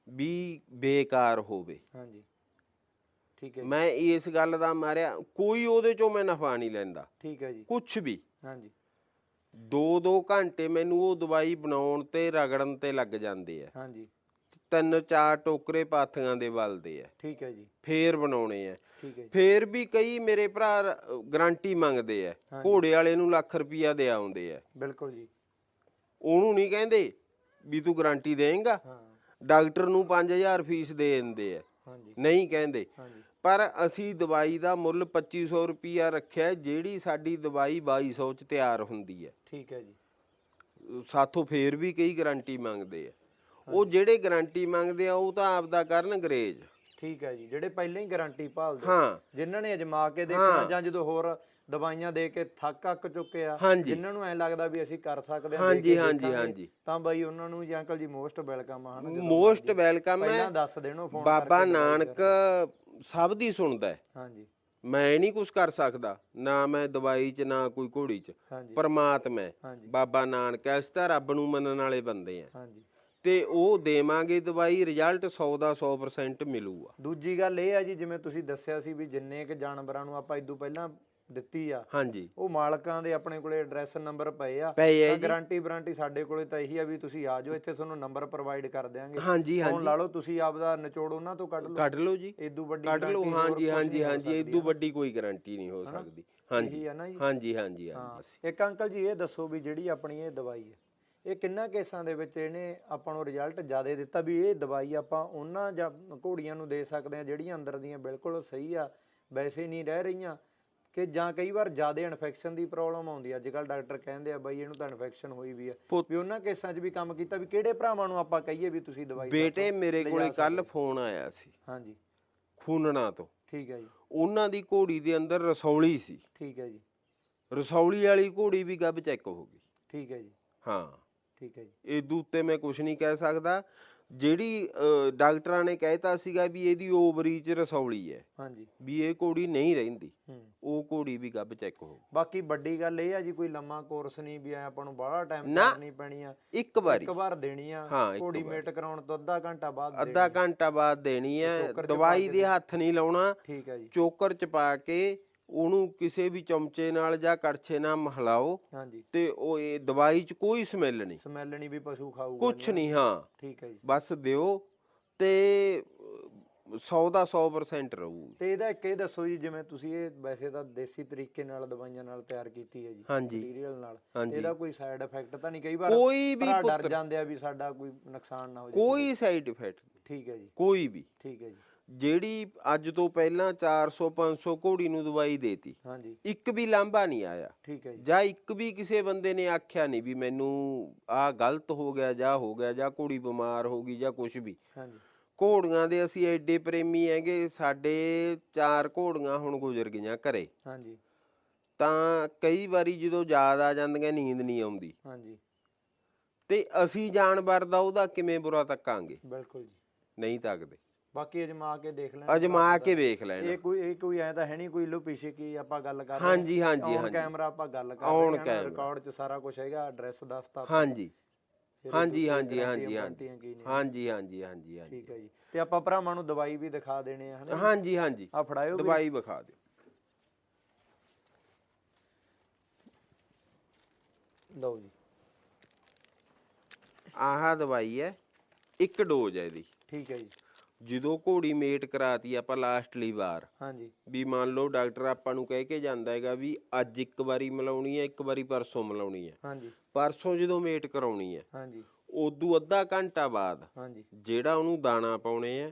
ਵੀ ਬੇਕਾਰ ਹੋਵੇ। ਹਾਂਜੀ। ਠੀਕ ਹੈ ਮੈਂ ਇਸ ਗੱਲ ਦਾ ਮਾਰਿਆ ਕੋਈ ਉਹਦੇ ਚੋਂ ਮੈਂ ਨਫਾ ਨਹੀਂ ਲੈਂਦਾ। ਠੀਕ ਹੈ ਜੀ। ਕੁਝ ਵੀ। ਹਾਂਜੀ। 2-2 ਘੰਟੇ ਮੈਨੂੰ ਉਹ ਦਵਾਈ ਬਣਾਉਣ ਤੇ ਰਗੜਨ ਤੇ ਲੱਗ ਜਾਂਦੇ ਆ। ਹਾਂਜੀ। ਤਿੰਨ ਚਾਰ ਟੋਕਰੇ ਪਾਥੀਆਂ ਦੇ ਬਲਦੇ ਆ। ਠੀਕ ਹੈ ਜੀ। ਫੇਰ ਬਣਾਉਣੇ ਆ। ਠੀਕ ਹੈ ਜੀ। ਫੇਰ ਵੀ ਕਈ ਮੇਰੇ ਭਰਾ ਗਾਰੰਟੀ ਮੰਗਦੇ ਆ। ਘੋੜੇ ਵਾਲੇ ਨੂੰ ਲੱਖ ਰੁਪਈਆ ਦੇ ਆਉਂਦੇ ਆ। ਬਿਲਕੁਲ ਜੀ। ਉਹਨੂੰ ਨਹੀਂ ਕਹਿੰਦੇ ਵੀ ਤੂੰ ਗਾਰੰਟੀ ਦੇਂਗਾ। ਹਾਂ। ਡਾਕਟਰ ਨੂੰ 5000 ਫੀਸ ਦੇ ਦਿੰਦੇ ਆ। ਹਾਂਜੀ। ਨਹੀਂ ਕਹਿੰਦੇ। ਹਾਂਜੀ। ਪਰ ਅਸੀਂ ਦਵਾਈ ਦਾ ਮੁੱਲ 2500 ਰੁਪਈਆ ਰੱਖਿਆ ਜਿਹੜੀ ਸਾਡੀ ਦਵਾਈ 2200 ਚ ਤਿਆਰ ਹੁੰਦੀ ਹੈ। ਠੀਕ ਹੈ ਜੀ। ਸਾਥੋਂ ਫੇਰ ਵੀ ਕਈ ਗਾਰੰਟੀ ਮੰਗਦੇ ਆ। ਉਹ ਜਿਹੜੇ ਗਾਰੰਟੀ ਮੰਗਦੇ ਆ ਉਹ ਤਾਂ ਆਪਦਾ ਕਰਨ ਅੰਗਰੇਜ਼। ਠੀਕ ਹੈ ਜੀ ਜਿਹੜੇ ਪਹਿਲਾਂ ਹੀ ਗਾਰੰਟੀ ਭਾਲਦੇ ਹਾਂ। ਜਿਨ੍ਹਾਂ ਨੇ ਅਜਮਾ ਕੇ ਦੇਖਣਾ ਜਾਂ ਜਦੋਂ ਹੋਰ ਦਵਾਈਆਂ ਦੇ ਕੇ ਥੱਕ ਅੱਕ ਚੁੱਕੇ ਆ। ਜਿਨ੍ਹਾਂ ਨੂੰ ਐ ਲੱਗਦਾ ਵੀ ਅਸੀਂ ਕਰ ਸਕਦੇ ਹਾਂ ਹਾਂਜੀ ਹਾਂਜੀ ਹਾਂਜੀ। ਤਾਂ ਬਾਈ ਉਹਨਾਂ ਨੂੰ ਜੀ ਅੰਕਲ ਜੀ ਮੋਸਟ ਵੈਲਕਮ ਆ ਹਨਾ ਮੋਸਟ ਵੈਲਕਮ ਹੈ। ਪਹਿਲਾਂ ਦੱਸ ਦੇਣੋ ਫੋਨ ਬਾਬਾ ਨਾਨਕ ਸਭ ਦੀ ਸੁਣਦਾ ਹੈ। ਹਾਂਜੀ। ਮੈਂ ਨਹੀਂ ਕੁਝ ਕਰ ਸਕਦਾ। ਨਾ ਮੈਂ ਦਵਾਈ 'ਚ ਨਾ ਕੋਈ ਘੋੜੀ 'ਚ। ਹਾਂਜੀ। ਪਰਮਾਤਮਾ ਹੈ। ਹਾਂਜੀ। ਬਾਬਾ ਨਾਨਕ ਐਸ ਤਾਂ ਰੱਬ ਨੂੰ ਮੰਨਣ ਵਾਲੇ ਬੰਦੇ ਆ। ਹਾਂਜੀ। ਤੇ ਉਹ ਦੇਵਾਂਗੇ ਦਵਾਈ ਰਿਜ਼ਲਟ 100 ਦਾ 100% ਮਿਲੂਗਾ। ਦੂਜੀ ਗੱਲ ਇਹ ਆ ਜੀ ਜਿਵੇਂ ਤੁਸੀਂ ਦੱਸਿਆ ਸੀ ਵੀ ਜਿੰਨੇ ਕ ਜਾਨਵਰਾਂ ਨੂੰ ਆਪਾਂ ਇਦੋਂ ਪਹਿਲਾਂ ਦਿੱਤੀ ਆ। ਹਾਂਜੀ। ਉਹ ਮਾਲਕਾਂ ਦੇ ਆਪਣੇ ਕੋਲੇ ਐਡਰੈਸ ਨੰਬਰ ਪਏ ਆ। ਪਏ ਆ ਜੀ। ਗਾਰੰਟੀ ਵਾਰੰਟੀ ਸਾਡੇ ਕੋਲੇ ਤਾਂ ਇਹੀ ਆ ਵੀ ਤੁਸੀਂ ਆ ਜਾਓ ਇੱਥੇ ਤੁਹਾਨੂੰ ਨੰਬਰ ਪ੍ਰੋਵਾਈਡ ਕਰ ਦਿਆਂਗੇ। ਹਾਂਜੀ ਫੋਨ ਹਾਂਜੀ ਲਾ ਲਓ ਤੁਸੀਂ ਆਪਦਾ ਨਿਚੋੜ ਉਹਨਾਂ ਤੋਂ ਕੱਢ ਲਓ। ਕੱਢ ਲਓ ਜੀ। ਇਦੋਂ ਵੱਡੀ ਕੱਢ ਲਓ ਹਾਂਜੀ ਹਾਂਜੀ ਹਾਂਜੀ ਇਦੋਂ? ਵੱਡੀ ਕੋਈ ਗਾਰੰਟੀ ਨਹੀਂ ਹੋ? ਸਕਦੀ। ਹਾਂਜੀ ਹਾਂਜੀ ਹਾਂਜੀ ਹਾਂਜੀ ਇੱਕ ਅੰਕਲ ਜੀ ਇਹ ਦੱਸੋ ਵੀ ਜਿਹੜੀ ਆਪਣੀ ਇਹ ਦਵਾਈ ਹੈ ਇਹ ਕਿੰਨਾ ਕੇਸਾਂ ਦੇ ਵਿੱਚ ਇਹਨੇ ਆਪਾਂ ਨੂੰ ਰਿਜ਼ਲਟ ਜ਼ਿਆਦਾ ਦਿੱਤਾ ਵੀ ਇਹ ਦਵਾਈ ਆਪਾਂ ਉਹਨਾਂ ਜਾਂ ਘੋੜੀਆਂ ਨੂੰ ਦੇ ਸਕਦੇ ਆ ਜਿਹੜੀਆਂ ਅੰਦਰ ਦੀਆਂ ਬਿਲਕੁਲ ਸਹੀ ਆ ਵੈਸੇ ਨਹੀਂ ਰਹਿ ਰਹੀਆਂ। ਕਿ ਜਾਂ ਕਈ ਵਾਰ ਜ਼ਿਆਦਾ ਇਨਫੈਕਸ਼ਨ ਦੀ ਪ੍ਰੋਬਲਮ ਆਉਂਦੀ ਆ। ਅੱਜ ਕੱਲ ਡਾਕਟਰ ਕਹਿੰਦੇ ਆ ਬਈ ਇਹਨੂੰ ਤਾਂ ਇਨਫੈਕਸ਼ਨ ਹੋਈ ਵੀ ਆ। ਵੀ ਉਹਨਾਂ ਕੇਸਾਂ 'ਚ ਵੀ ਕੰਮ ਕੀਤਾ ਵੀ ਕਿਹੜੇ ਭਰਾਵਾਂ ਨੂੰ ਆਪਾਂ ਕਹੀਏ ਵੀ ਤੁਸੀਂ ਦਵਾਈ ਬੇਟੇ ਮੇਰੇ ਕੋਲੇ ਕੱਲ। ਫੋਨ ਆਇਆ ਸੀ। ਹਾਂਜੀ। ਖੂਨਣਾ ਤੋਂ। ਠੀਕ ਹੈ ਜੀ। ਉਹਨਾਂ ਦੀ ਘੋੜੀ ਦੇ ਅੰਦਰ ਰਸੌਲੀ ਸੀ। ਠੀਕ ਹੈ ਜੀ। ਰਸੌਲੀ ਵਾਲੀ ਘੋੜੀ ਵੀ ਗੱਬ ਚੈੱਕ ਹੋ ਗਈ। ਠੀਕ ਹੈ ਜੀ। ਹਾਂ। ਠੀਕ ਹੈ ਜੀ। ਇਹਦੂ ਉੱਤੇ ਮੈਂ ਕੁਝ ਨਹੀਂ ਕਹਿ ਸਕਦਾ। ਜਿਹੜੀ ਡਾਕਟਰਾਂ ਨੇ ਕਹਿਤਾ ਸੀਗਾ ਵੀ ਇਹਦੀ ਓਵਰੀ ਚ ਰਸੌਲੀ ਹੈ ਹਾਂਜੀ। ਵੀ ਇਹ ਘੋੜੀ ਨਹੀਂ ਰਹਿੰਦੀ। ਉਹ ਘੋੜੀ ਵੀ ਗੱਬ ਚੈੱਕ ਹੋ ਬਾਕੀ ਵੱਡੀ ਗੱਲ ਇਹ ਆ ਜੀ ਕੋਈ ਲੰਮਾ ਕੋਰਸ ਨਹੀਂ ਵੀ ਆਪਾਂ ਨੂੰ ਬੜਾ ਟਾਈਮ। ਕਰਨੀ ਪੈਣੀ ਆ। ਇੱਕ ਵਾਰੀ। ਇੱਕ ਵਾਰ ਦੇਣੀ ਆ। ਵਾਰ। ਮੇਟ ਕਰਾਉਣ ਤੋਂ ਅੱਧਾ ਘੰਟਾ ਬਾਅਦ ਅੱਧਾ ਦੇਣੀ। ਆ। ਘੰਟਾ ਬਾਅਦ ਦੇਣੀ ਹੈ ਪਾ ਦਵਾਈ ਦੇ ਹੱਥ ਨਹੀਂ ਲਾਉਣਾ। ਠੀਕ ਹੈ ਜੀ। ਚੋਕਰ ਚ ਪਾ ਕੇ ਉਹਨੂੰ ਕਿਸੇ ਵੀ ਚਮਚੇ ਨਾਲ ਜਾਂ ਕੜਛੇ ਨਾਲ ਮਹਲਾਓ ਹਾਂਜੀ। ਤੇ ਉਹ ਇਹ ਦਵਾਈ ਚ ਕੋਈ ਸਮੈਲ ਨਹੀਂ। ਸਮੈਲ ਨਹੀਂ ਵੀ ਪਸ਼ੂ ਖਾਊਗਾ ਕੁਛ ਨਹੀਂ ਹਾਂ। ਠੀਕ ਹੈ ਜੀ। ਬਸ ਦਿਓ ਤੇ 100 ਦਾ 100% ਰਹੂ। ਤੇ ਇਹਦਾ ਇੱਕ ਇਹ ਦੱਸੋ ਜੀ ਜਿਵੇਂ ਤੁਸੀਂ ਇਹ ਵੈਸੇ ਤਾਂ ਦੇਸੀ ਤਰੀਕੇ ਨਾਲ ਦਵਾਈਆਂ ਨਾਲ ਤਿਆਰ ਕੀਤੀ ਹੈ ਜੀ ਮਟੀਰੀਅਲ ਨਾਲ। ਇਹਦਾ ਕੋਈ ਸਾਈਡ ਇਫੈਕਟ ਤਾਂ ਨਹੀਂ ਕਈ ਵਾਰ ਕੋਈ ਵੀ ਡਰ ਜਾਂਦੇ ਆ ਵੀ ਸਾਡਾ ਕੋਈ ਨੁਕਸਾਨ ਨਾ ਹੋ ਜਾਵੇ ਕੋਈ ਸਾਈਡ ਇਫੈਕਟ ਠੀਕ ਹੈ ਜੀ। ਕੋਈ ਵੀ। ਠੀਕ ਹੈ ਜੀ। ਜਿਹੜੀ ਅੱਜ ਤੋਂ ਪਹਿਲਾਂ 400 500 ਘੋੜੀ ਨੂੰ ਦਵਾਈ ਦੇਤੀ ਹਾਂਜੀ। ਇੱਕ ਵੀ ਲਾਂਭਾ ਨਹੀਂ ਆਇਆ। ਠੀਕ ਹੈ ਜੀ। ਜਾਂ ਇੱਕ ਵੀ ਕਿਸੇ ਬੰਦੇ ਨੇ ਆਖਿਆ ਨਹੀਂ ਵੀ ਮੈਨੂੰ ਆਹ ਗਲਤ ਹੋ ਗਿਆ ਜਾਂ ਹੋ ਗਿਆ ਜਾਂ ਘੋੜੀ ਬਿਮਾਰ ਹੋ ਗਈ ਜਾਂ ਕੁਝ ਵੀ। ਹਾਂਜੀ। ਘੋੜੀਆਂ ਦੇ ਅਸੀਂ ਐਡੇ ਪ੍ਰੇਮੀ ਹੈਗੇ ਸਾਡੇ ਚਾਰ ਘੋੜੀਆਂ ਹੁਣ ਗੁਜ਼ਰ ਗਈਆਂ ਘਰੇ। ਹਾਂਜੀ। ਤਾਂ ਕਈ ਵਾਰੀ ਜਦੋਂ ਯਾਦ ਆ ਜਾਂਦੀਆਂ ਨੀਂਦ ਨਹੀਂ ਆਉਂਦੀ। ਹਾਂਜੀ। ਤੇ ਅਸੀਂ ਜਾਨਵਰ ਦਾ ਉਹਦਾ ਕਿਵੇਂ ਬੁਰਾ ਤੱਕਾਂਗੇ? ਬਿਲਕੁਲ ਜੀ। ਨਹੀਂ ਤੱਕਦੇ। ਬਾਕੀ ਅਜਮਾ ਕੇ ਦੇਖ ਲੈਣਾ ਅਜਮਾ ਕੇ ਵੇਖ ਲੈਣਾ। ਇਹ ਕੋਈ ਇਹ ਕੋਈ ਐ ਤਾਂ ਹੈ ਨਹੀਂ ਕੋਈ ਲੋ ਪਿੱਛੇ ਕੀ ਆਪਾਂ ਗੱਲ ਕਰ ਰਹੇ ਹਾਂਜੀ ਹਾਂਜੀ ਹਾਂਜੀ। ਕੈਮਰਾ ਆਪਾਂ ਗੱਲ ਕਰ ਰਹੇ ਹਾਂ। ਰਿਕਾਰਡ 'ਚ ਸਾਰਾ ਕੁਝ ਹੈਗਾ ਐਡਰੈਸ ਦੱਸਤਾ। ਹਾਂਜੀ। ਹਾਂਜੀ ਹਾਂਜੀ ਹਾਂਜੀ ਹਾਂਜੀ। ਹਾਂਜੀ ਹਾਂਜੀ ਹਾਂਜੀ ਠੀਕ ਹੈ ਜੀ। ਤੇ ਆਪਾਂ ਭਰਾਵਾਂ ਨੂੰ ਦਵਾਈ ਵੀ ਦਿਖਾ ਦੇਣੇ ਆ ਹਨਾ ਹਾਂਜੀ ਹਾਂਜੀ। ਆ ਫੜਾਇਓ ਦਵਾਈ ਵਿਖਾ ਦਿਓ। ਲਓ ਜੀ। ਆਹ ਦਵਾਈ ਹੈ ਇੱਕ ਡੋਜ਼ ਹੈ ਇਹਦੀ। ਠੀਕ ਹੈ ਜੀ। ਜਦੋਂ ਘੋੜੀ ਮੇਟ ਕਰਾਤੀ ਆਪਾਂ ਲਾਸਟਲੀ ਵਾਰ ਹਾਂਜੀ। ਵੀ ਮੰਨ ਲਓ ਡਾਕਟਰ ਆਪਾਂ ਨੂੰ ਕਹਿ ਕੇ ਜਾਂਦਾ ਹੈਗਾ ਵੀ ਅੱਜ ਇੱਕ ਵਾਰੀ ਮਿਲਾਉਣੀ ਹੈ ਇੱਕ ਵਾਰੀ ਪਰਸੋਂ ਮਿਲਾਉਣੀ ਹੈ। ਹਾਂਜੀ। ਪਰਸੋਂ ਜਦੋਂ ਮੇਟ ਕਰਾਉਣੀ ਹੈ ਹਾਂਜੀ। ਉਦੋਂ ਅੱਧਾ ਘੰਟਾ ਬਾਅਦ ਹਾਂਜੀ। ਜਿਹੜਾ ਉਹਨੂੰ ਦਾਣਾ ਪਾਉਣੇ ਆ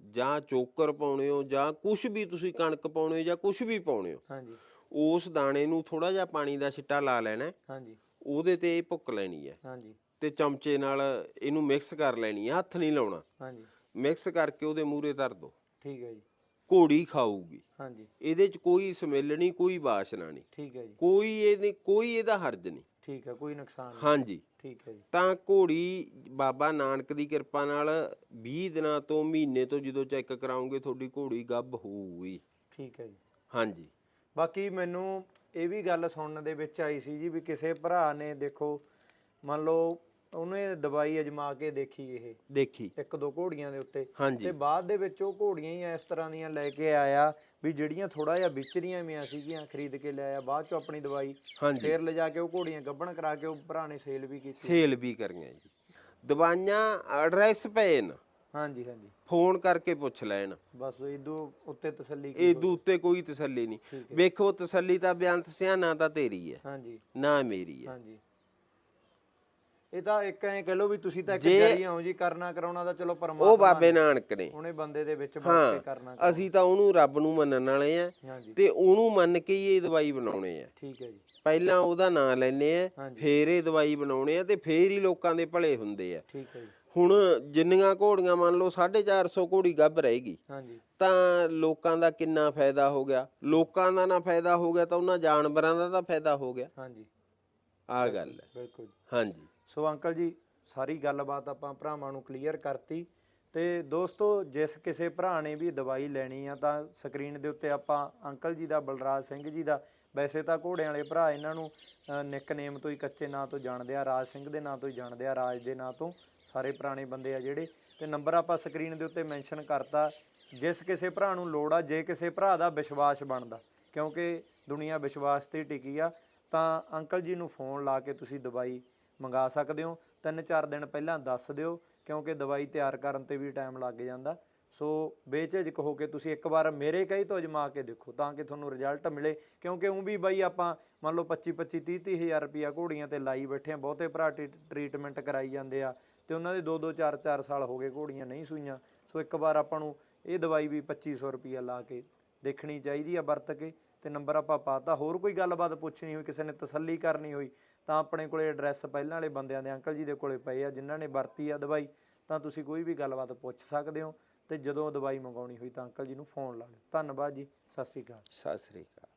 ਜਾਂ ਚੋਕਰ ਪਾਉਣੇ ਹੋ ਜਾਂ ਕੁਝ ਵੀ ਤੁਸੀਂ ਕਣਕ ਪਾਉਣੇ ਹੋ ਜਾਂ ਕੁਝ ਵੀ ਪਾਉਣੇ ਹੋ ਹਾਂਜੀ। ਉਸ ਦਾਣੇ ਨੂੰ ਥੋੜਾ ਜਿਹਾ ਪਾਣੀ ਦਾ ਛਿੱਟਾ ਲਾ ਲੈਣਾ ਹਾਂਜੀ। ਉਹਦੇ ਤੇ ਇਹ ਭੁੱਕ ਲੈਣੀ ਹੈ। ਹਾਂਜੀ। ਤੇ ਚਮਚੇ ਨਾਲ ਇਹਨੂੰ ਮਿਕਸ ਕਰ ਲੈਣੀ ਹੈ ਹੱਥ ਨਹੀਂ ਲਾਉਣਾ। ਹਾਂਜੀ। ਮਿਕਸ ਕਰਕੇ ਉਹਦੇ ਮੂਹਰੇ ਧਰ ਦੋ। ਠੀਕ ਹੈ ਜੀ। ਘੋੜੀ ਖਾਊਗੀ। ਹਾਂਜੀ। ਇਹਦੇ 'ਚ ਕੋਈ ਸਮੈਲ ਨਹੀਂ ਕੋਈ ਬਾਸ਼ਨਾ ਨਹੀਂ। ਠੀਕ ਹੈ ਜੀ। ਕੋਈ ਇਹਦੇ ਕੋਈ ਇਹਦਾ ਹਰਜ ਨਹੀਂ। ਠੀਕ ਹੈ ਕੋਈ ਨੁਕਸਾਨ ਨਹੀਂ। ਹਾਂਜੀ। ਠੀਕ ਹੈ ਜੀ। ਤਾਂ ਘੋੜੀ ਬਾਬਾ ਨਾਨਕ ਦੀ ਕਿਰਪਾ ਨਾਲ 20 ਦਿਨਾਂ ਤੋਂ ਮਹੀਨੇ ਤੋਂ ਜਦੋਂ ਚੈੱਕ ਕਰਾਉਂਗੇ ਤੁਹਾਡੀ ਘੋੜੀ ਗੱਭ ਹੋਊਗੀ। ਠੀਕ ਹੈ ਜੀ। ਹਾਂਜੀ। ਬਾਕੀ ਮੈਨੂੰ ਇਹ ਵੀ ਗੱਲ ਸੁਣਨ ਦੇ ਵਿੱਚ ਆਈ ਸੀ ਜੀ ਵੀ ਕਿਸੇ ਭਰਾ ਨੇ ਦੇਖੋ ਮੰਨ ਲਓ ਉਹਨੇ ਦਵਾਈ ਅਜਮਾ ਕੇ ਦੇਖੀ ਇਹ। ਦੇਖੀ। ਇੱਕ ਦੋ ਘੋੜੀਆਂ ਦੇ ਉੱਤੇ। ਹਾਂਜੀ। ਤੇ ਬਾਅਦ ਦੇ ਵਿੱਚ ਉਹ ਘੋੜੀਆਂ ਹੀ ਇਸ ਤਰ੍ਹਾਂ ਦੀਆਂ ਲੈ ਕੇ ਆਇਆ ਵੀ ਜਿਹੜੀਆਂ ਥੋੜਾ ਜਿਹਾ ਵਿਚਰੀਆਂ ਵੀਆਂ ਸੀਗੀਆਂ ਖਰੀਦ ਕੇ ਲਿਆਇਆ ਬਾਅਦ ਚੋਂ ਆਪਣੀ ਦਵਾਈ ਹਾਂਜੀ। ਫੇਰ ਲਿਜਾ ਕੇ ਉਹ ਘੋੜੀਆਂ ਗੱਭਣ ਕਰਾ ਕੇ ਉਹ ਭਰਾ ਨੇ ਸੇਲ ਵੀ ਕੀਤੀ। ਸੇਲ ਵੀ ਕਰੀਆਂ ਜੀ। ਦਵਾਈਆਂ ਐਡਰੈਸ ਪਏ ਨੇ। ਹਾਂਜੀ ਹਾਂਜੀ। ਫੋਨ ਕਰਕੇ ਪੁੱਛ ਲੈਣ। ਬਸ ਇਦੋਂ ਉੱਤੇ ਤਸੱਲੀ ਕੀ ਇਦੋਂ ਉੱਤੇ ਕੋਈ ਤਸੱਲੀ ਨਹੀਂ। ਠੀਕ ਹੈ। ਵੇਖੋ ਤਸੱਲੀ ਤਾਂ ਬਿਆੰਤ ਸਿਆਣਾ ਤਾਂ ਤੇਰੀ ਹੈ। ਹਾਂਜੀ। ਨਾ ਮੇਰੀ ਹੈ। ਹਾਂਜੀ। ਇਹ ਤਾਂ ਇੱਕ ਐਂ ਕਹ ਲਓ ਵੀ ਤੁਸੀਂ ਤਾਂ ਇੱਕ ਜੇ- ਜਰੀਆ ਹੋ ਜੀ ਕਰਨਾ ਕਰਾਉਣਾ ਤਾਂ ਚਲੋ ਉਹ ਪਰਮਾਤਮਾ ਬਾਬੇ ਨਾਨਕ ਨੇ। ਉਹਨੇ ਬੰਦੇ ਦੇ ਵਿੱਚ ਕੇ ਕਰਨਾ ਅਸੀਂ ਤਾਂ ਉਹਨੂੰ ਰੱਬ ਨੂੰ ਮੰਨਣ ਵਾਲੇ ਆ ਹਾਂਜੀ। ਤੇ ਉਹਨੂੰ ਮੰਨ ਕੇ ਹੀ ਇਹ ਦਵਾਈ ਬਣਾਉਣੇ ਆ। ਠੀਕ ਹੈ ਜੀ। ਪਹਿਲਾਂ ਉਹਦਾ ਨਾਂ ਲੈਨੇ ਆ ਹਾਂਜੀ। ਫੇਰ ਇਹ ਦਵਾਈ ਬਣਾਉਣੇ ਆ ਤੇ ਫੇਰ ਹੀ ਲੋਕਾਂ ਦੇ ਭਲੇ ਹੁੰਦੇ ਆ। ਠੀਕ ਹੈ ਜੀ। ਹੁਣ ਜਿੰਨੀਆਂ ਘੋੜੀਆਂ ਮੰਨ ਲਓ 450 ਘੋੜੀ ਗੱਭ ਰਹੇਗੀ ਹਾਂਜੀ। ਤਾਂ ਲੋਕਾਂ ਦਾ ਕਿੰਨਾ ਫਾਇਦਾ ਹੋ ਗਿਆ? ਲੋਕਾਂ ਦਾ ਨਾ ਫਾਇਦਾ ਹੋ ਗਿਆ ਤਾਂ ਉਹਨਾਂ ਜਾਨਵਰਾਂ ਦਾ ਤਾਂ ਫਾਇਦਾ ਹੋ ਗਿਆ। ਹਾਂਜੀ। ਆ ਗੱਲ ਹੈ। ਬਿਲਕੁਲ ਹਾਂਜੀ। ਸੋ ਅੰਕਲ ਜੀ, ਸਾਰੀ ਗੱਲਬਾਤ ਆਪਾਂ ਭਰਾਵਾਂ ਨੂੰ ਕਲੀਅਰ ਕਰਤੀ ਤੇ ਦੋਸਤੋ, ਜਿਸ ਕਿਸੇ ਭਰਾ ਨੇ ਵੀ ਦਵਾਈ ਲੈਣੀ ਆ ਤਾਂ ਸਕਰੀਨ ਦੇ ਉੱਤੇ ਆਪਾਂ ਅੰਕਲ ਜੀ ਦਾ, ਬਲਰਾਜ ਸਿੰਘ ਜੀ ਦਾ, ਵੈਸੇ ਤਾਂ ਘੋੜਿਆਂ ਵਾਲੇ ਭਰਾ ਇਹਨਾਂ ਨੂੰ ਨਿਕਨੇਮ ਤੋਂ ਹੀ ਕੱਚੇ ਨਾਂ ਤੋਂ ਜਾਣਦੇ ਆ, ਰਾਜ ਸਿੰਘ ਦੇ ਨਾਂ ਤੋਂ ਹੀ ਜਾਣਦੇ ਆ, ਰਾਜ ਦੇ ਨਾਂ ਤੋਂ ਸਾਰੇ ਪੁਰਾਣੇ ਬੰਦੇ ਆ ਜਿਹੜੇ। ਤੇ ਨੰਬਰ ਆਪਾਂ ਸਕਰੀਨ ਦੇ ਉੱਤੇ ਮੈਂਸ਼ਨ ਕਰਤਾ, ਜਿਸ ਕਿਸੇ ਭਰਾ ਨੂੰ ਲੋੜ ਆ, ਜੇ ਕਿਸੇ ਭਰਾ ਦਾ ਵਿਸ਼ਵਾਸ ਬਣਦਾ, ਕਿਉਂਕਿ ਦੁਨੀਆ ਵਿਸ਼ਵਾਸ ਤੇ ਟਿਕੀ ਆ, ਤਾਂ ਅੰਕਲ ਜੀ ਨੂੰ ਫੋਨ ਲਾ ਕੇ ਤੁਸੀਂ ਦਵਾਈ ਮੰਗਾ ਸਕਦੇ ਹੋ। ਤਿੰਨ ਚਾਰ ਦਿਨ ਪਹਿਲਾਂ ਦੱਸ ਦਿਓ, ਕਿਉਂਕਿ ਦਵਾਈ ਤਿਆਰ ਕਰਨ ਤੇ ਵੀ ਟਾਈਮ ਲੱਗ ਜਾਂਦਾ। ਸੋ ਬੇਝਿਜਕ ਹੋ ਕੇ ਤੁਸੀਂ ਇੱਕ ਵਾਰ ਮੇਰੇ ਕਹੀ ਤੋਂ ਅਜਮਾ ਕੇ ਦੇਖੋ, ਤਾਂ ਕਿ ਤੁਹਾਨੂੰ ਰਿਜ਼ਲਟ ਮਿਲੇ। ਕਿਉਂਕਿ ਉਹ ਵੀ ਬਾਈ ਆਪਾਂ ਮੰਨ ਲਓ 25 25 30 30 ਹਜ਼ਾਰ ਰੁਪਿਆ ਘੋੜੀਆਂ ਤੇ ਲਾਈ ਬੈਠੇ ਆ, ਬਹੁਤੇ ਭਰਾ ਟ੍ਰੀਟਮੈਂਟ ਕਰਾਈ ਜਾਂਦੇ ਆ। ਤੇ ਉਹਨਾਂ ਦੇ 2 2 4 4 ਸਾਲ ਹੋ ਗਏ ਘੋੜੀਆਂ ਨਹੀਂ ਸੂਈਆਂ। ਸੋ ਇੱਕ ਵਾਰ ਆਪਾਂ ਨੂੰ ਇਹ ਦਵਾਈ ਵੀ 2500 ਰੁਪਿਆ ਲਾ ਕੇ ਦੇਖਣੀ ਚਾਹੀਦੀ ਆ ਵਰਤ ਕੇ। ਤੇ ਨੰਬਰ ਆਪਾਂ ਪਾਤਾ, ਹੋਰ ਕੋਈ ਗੱਲਬਾਤ ਪੁੱਛਣੀ ਹੋਈ, ਕਿਸੇ ਨੇ ਤਸੱਲੀ ਕਰਨੀ ਹੋਈ ਤਾਂ ਆਪਣੇ ਕੋਲੇ ਐਡਰੈਸ ਪਹਿਲਾਂ ਵਾਲੇ ਬੰਦਿਆਂ ਦੇ ਅੰਕਲ ਜੀ ਦੇ ਕੋਲੇ ਪਏ ਆ, ਜਿਨ੍ਹਾਂ ਨੇ ਵਰਤੀ ਆ ਦਵਾਈ, ਤਾਂ ਤੁਸੀਂ ਕੋਈ ਵੀ ਗੱਲਬਾਤ ਪੁੱਛ ਸਕਦੇ ਹੋ ਤੇ ਜਦੋਂ ਦਵਾਈ ਮੰਗਾਉਣੀ ਹੋਈ ਤਾਂ ਅੰਕਲ ਜੀ ਨੂੰ ਫੋਨ ਲਾ ਲਿਓ ਧੰਨਵਾਦ ਜੀ, ਸਤਿ ਸ਼੍ਰੀ ਅਕਾਲ। ਸਤਿ ਸ੍ਰੀ ਅਕਾਲ।